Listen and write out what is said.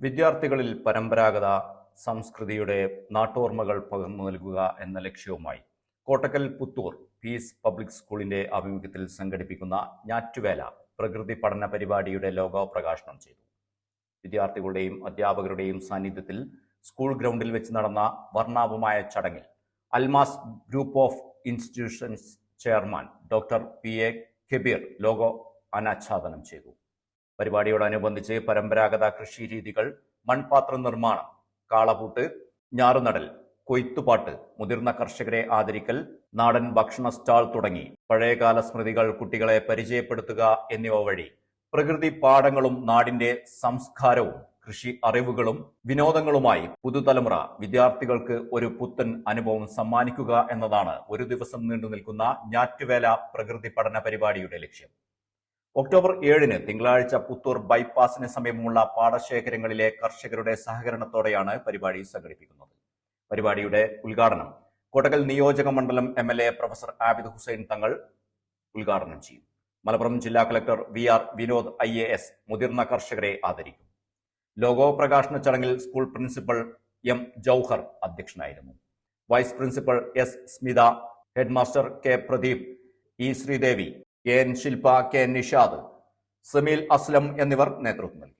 വിദ്യാർത്ഥികളിൽ പരമ്പരാഗത സംസ്കൃതിയുടെ നാട്ടോർമ്മകൾ പകർന്നു നൽകുക എന്ന ലക്ഷ്യവുമായി കോട്ടക്കൽ പുത്തൂർ പീസ് പബ്ലിക് സ്കൂളിന്റെ ആഭിമുഖ്യത്തിൽ സംഘടിപ്പിക്കുന്ന ഞാറ്റുവേല പ്രകൃതി പഠന പരിപാടിയുടെ ലോഗോ പ്രകാശനം ചെയ്തു. വിദ്യാർത്ഥികളുടെയും അധ്യാപകരുടെയും സാന്നിധ്യത്തിൽ സ്കൂൾ ഗ്രൗണ്ടിൽ വെച്ച് നടന്ന വർണാഭമായ ചടങ്ങിൽ Almas group of institutions chairman doctor P A Kabeer logo അനാച്ഛാദനം ചെയ്തു. പരിപാടിയോടനുബന്ധിച്ച് പരമ്പരാഗത കൃഷി രീതികൾ മൺപാത്ര നിർമ്മാണം കാളപൂട്ട് ഞാറുനടൽ കൊയ്ത്തുപാട്ട് മുതിർന്ന കർഷകരെ ആദരിക്കൽ നാടൻ ഭക്ഷണ സ്റ്റാൾ തുടങ്ങി. പഴയകാല സ്മൃതികൾ കുട്ടികളെ പരിചയപ്പെടുത്തുക എന്നിവ വഴി പ്രകൃതി പാഠങ്ങളും നാടിന്റെ സംസ്കാരവും കൃഷി അറിവുകളും വിനോദങ്ങളുമായി പുതുതലമുറ വിദ്യാർത്ഥികൾക്ക് ഒരു പുത്തൻ അനുഭവം സമ്മാനിക്കുക എന്നതാണ് ഒരു ദിവസം നീണ്ടു നിൽക്കുന്ന ഞാറ്റുവേല പ്രകൃതി പഠന പരിപാടിയുടെ ലക്ഷ്യം. ഒക്ടോബർ ഏഴിന് തിങ്കളാഴ്ച പുത്തൂർ ബൈപ്പാസിന് സമീപമുള്ള പാടശേഖരങ്ങളിലെ കർഷകരുടെ സഹകരണത്തോടെയാണ് പരിപാടി സംഘടിപ്പിക്കുന്നത്. പരിപാടിയുടെ ഉദ്ഘാടനം കോട്ടക്കൽ നിയോജക മണ്ഡലം M L A professor Abid Hussain Thangal ഉദ്ഘാടനം ചെയ്യും. മലപ്പുറം ജില്ലാ collector V R Vinod I A S മുതിർന്ന കർഷകരെ ആദരിക്കും. ലോഗോ പ്രകാശന ചടങ്ങിൽ സ്കൂൾ പ്രിൻസിപ്പൽ എം ജൌഹർ അധ്യക്ഷനായിരുന്നു. Vice principal S Smitha headmaster K Pradeep E Sreedevi K N Shilpa K N Nishad Sameel Aslam എന്നിവർ നേതൃത്വം നൽകി.